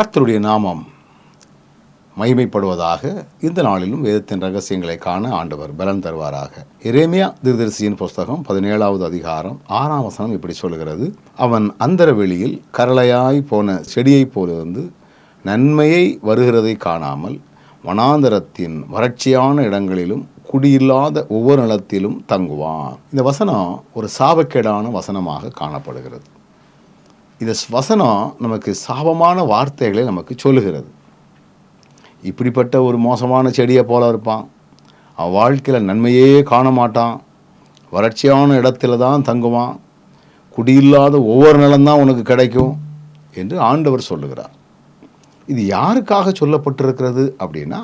கர்த்தருடைய நாமம் மகிமைப்படுவதாக இந்த நாளிலும் வேதத்தின் ரகசியங்களை காண ஆண்டவர் பலன் தருவாராக. இரேமியா திருதரிசியின் புஸ்தகம் பதினேழாவது அதிகாரம் ஆறாம் வசனம் இப்படி சொல்கிறது அவன் அந்தர வெளியில் கரளையாய் போன செடியைப் போலிருந்து நன்மையை வருகிறதை காணாமல் வனாந்தரத்தின் வறட்சியான இடங்களிலும் குடியில்லாத ஒவ்வொரு நிலத்திலும் தங்குவான். இந்த வசனம் ஒரு சாபக்கேடான வசனமாக காணப்படுகிறது. இந்த வசனம் நமக்கு சாபமான வார்த்தைகளை நமக்கு சொல்லுகிறது. இப்படிப்பட்ட ஒரு மோசமான செடியை போல இருப்பான். அவன் வாழ்க்கையில் நன்மையே காண மாட்டான் வறட்சியான இடத்துல தான் தங்குவான். குடியில்லாத ஒவ்வொரு நிலம்தான் உனக்கு கிடைக்கும் என்று ஆண்டவர் சொல்லுகிறார். இது யாருக்காக சொல்லப்பட்டிருக்கிறது அப்படின்னா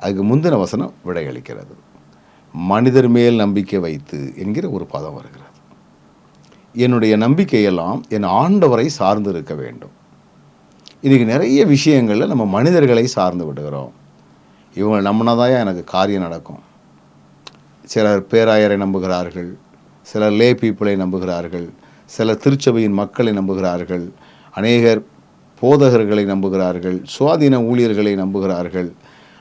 அதுக்கு முந்தின வசனம் விடையளிக்கிறது. மனிதர் மேல் நம்பிக்கை வைத்து என்கிற ஒரு பதம் வருகிறது. என்னுடைய நம்பிக்கையெல்லாம் என் ஆண்டவரை சார்ந்து இருக்க வேண்டும். இதுக்கு நிறைய விஷயங்களில் நம்ம மனிதர்களை சார்ந்து விடுகிறோம். இவங்க நம்பினாதான் எனக்கு காரியம் நடக்கும்? சிலர் பேராயரை நம்புகிறார்கள் சிலர் லே பீப்புளை நம்புகிறார்கள் சிலர் திருச்சபையின் மக்களை நம்புகிறார்கள் அநேகர் போதகர்களை நம்புகிறார்கள் சுவாதீன ஊழியர்களை நம்புகிறார்கள்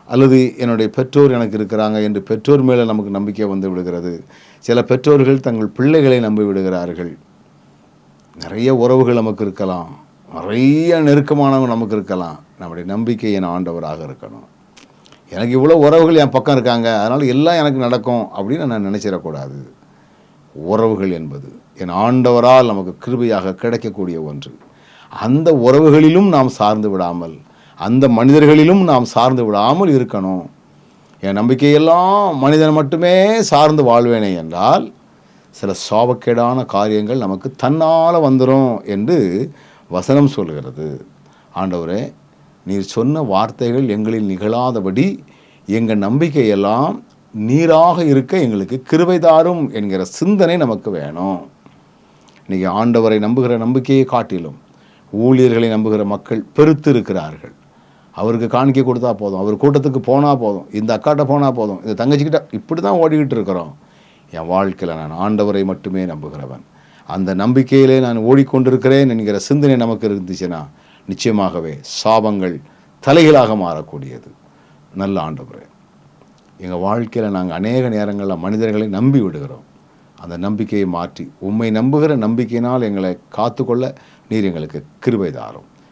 அல்லது என்னுடைய பெற்றோர் எனக்கு இருக்கிறாங்க என்று பெற்றோர் மேலே நமக்கு நம்பிக்கை வந்து விடுகிறது. சில பெற்றோர்கள் தங்கள் பிள்ளைகளை நம்பி விடுகிறார்கள். நிறைய உறவுகள் நமக்கு இருக்கலாம். நிறைய நெருக்கமானவங்க நமக்கு இருக்கலாம். நம்முடைய நம்பிக்கை என் ஆண்டவராக இருக்கணும். எனக்கு இவ்வளோ உறவுகள் என் பக்கம் இருக்காங்க. அதனால் எல்லாம் எனக்கு நடக்கும் அப்படின்னு நான் நினச்சிடக்கூடாது. உறவுகள் என்பது என் ஆண்டவரால் நமக்கு கிருபையாக கிடைக்கக்கூடிய ஒன்று. அந்த உறவுகளிலும் நாம் சார்ந்து விடாமல் அந்த மனிதர்களிலும் நாம் சார்ந்து விடாமல் இருக்கணும். என் நம்பிக்கையெல்லாம் மனிதன் மட்டுமே சார்ந்து வாழ்வேனே என்றால் சில சாபக்கேடான காரியங்கள் நமக்கு தன்னால் வந்துடும் என்று வசனம் சொல்கிறது. ஆண்டவரே நீர் சொன்ன வார்த்தைகள் எங்களில் நிகழாதபடி எங்கள் நம்பிக்கையெல்லாம் நீராக இருக்க எங்களுக்கு கிருபை தாரும் என்கிற சிந்தனை நமக்கு வேணும். இன்றைக்கி ஆண்டவரை நம்புகிற நம்பிக்கையை காட்டிலும் ஊழியர்களை நம்புகிற மக்கள் பெருத்து இருக்கிறார்கள் அவருக்கு காணிக்க கொடுத்தா போதும். அவர் கூட்டத்துக்கு போனால் போதும். இந்த அக்காட்ட போனால் போதும். இந்த தங்கச்சிக்கிட்ட இப்படி தான் ஓடிக்கிட்டு இருக்கிறோம். என் வாழ்க்கையில் நான் ஆண்டவரை மட்டுமே நம்புகிறவன். அந்த நம்பிக்கையிலே நான் ஓடிக்கொண்டிருக்கிறேன் என்கிற சிந்தனை நமக்கு இருந்துச்சுன்னா நிச்சயமாகவே சாபங்கள் தலைகளாக மாறக்கூடியது. நல்ல ஆண்டவரே எங்கள் வாழ்க்கையில் நாங்கள் அநேக நேரங்களில் மனிதர்களை நம்பி விடுகிறோம். அந்த நம்பிக்கையை மாற்றி உம்மை நம்புகிற நம்பிக்கையினால் எங்களை காத்துக்கொள்ள நீர் எங்களுக்கு கிருபை தாரும்.